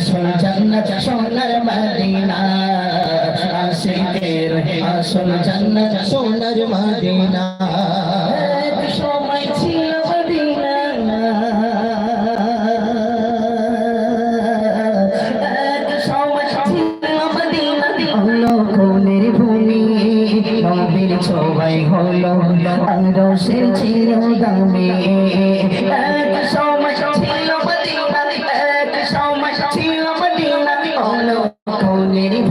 আসল জান্নাত সোনার মদিনা। আশিকের আসল জান্নাত সোনার মদিনা। এক সময় ছিল মদিনা। নবীর ছোবাই হলো আরশের ছিল দামি। এক সময়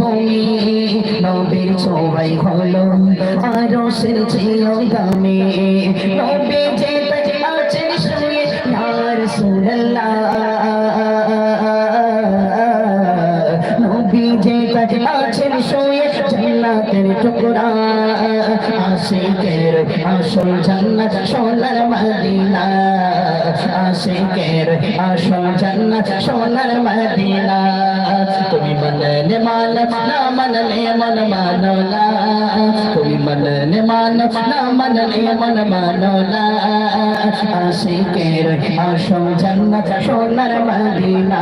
ভূমি নবীর ছোবাই হলো আরশের ছিল দামি। নবী যে আছেন শুয়ে ইয়া রাসূলুল্লাহ। নবী যে আছেন শুয়ে জান্নাতের টুকরা। আশিকের আসল জান্নাত সোনার মদিনা। আশিকের আসল জান্নাত সোনার মদিনা। তুমি মনলে মান না মনলে মন মানো না তুমি মনলে মান मन মানো না আশিকের আসল জান্নাত সোনার মদিনা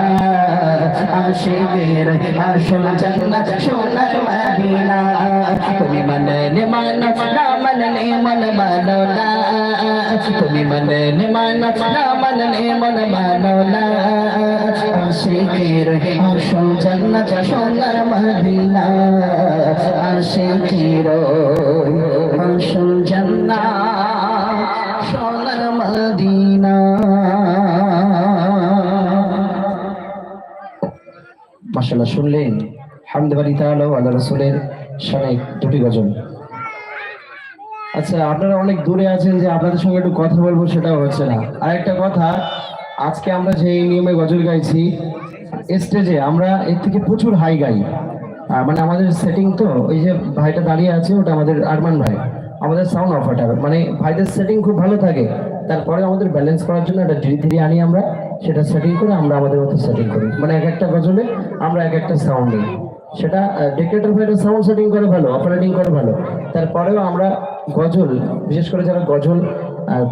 আশিকের আসল জান্নাত সোনার মদিনা তুমি মনলে মান, না মনলে মন মানো না তুমি মনলে মান, না মনলে মন মানো না আশিকের আসল জান্নাত সোনার মদিনা আশিকের মাশাআল্লাহ, শুনলেন। হামদ বাড়ি তাআলা আল্লাহ রাসূলের শানে দুটি গজল। আচ্ছা আপনারা অনেক দূরে আছেন যে আপনাদের সঙ্গে একটু কথা বলব, সেটাও হচ্ছে না। আর একটা কথা, আজকে আমরা যে নিয়মে গজল গাইছি, স্টেজে আমরা এর থেকে প্রচুর হাই গাই। মানে আমাদের সেটিং তো, ওই যে ভাইটা দাঁড়িয়ে আছে, ওটা আমাদের আরমান ভাই। আমাদের সাউন্ড অপারেটার মানে ভাইদের সেটিং খুব ভালো থাকে। তারপরে আমাদের ব্যালেন্স করার জন্য একটা ধীরে ধীরে আনি আমরা। সেটা সেটিং করে আমরা আমাদের মতো সেটিং করি। মানে এক একটা গজলে আমরা এক একটা সাউন্ড দিই সেটা ডেকেটার ভাইটা সাউন্ড সেটিং করে ভালো অপারেটিং করে ভালো। তারপরেও আমরা গজল, বিশেষ করে যারা গজল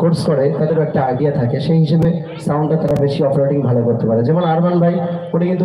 কোর্স করে তাদের একটা আইডিয়া থাকে। সেই হিসেবে সাউন্ডটা তারা বেশি অপারেটিং ভালো করতে পারে। যেমন আরমান ভাই, উনি কিন্তু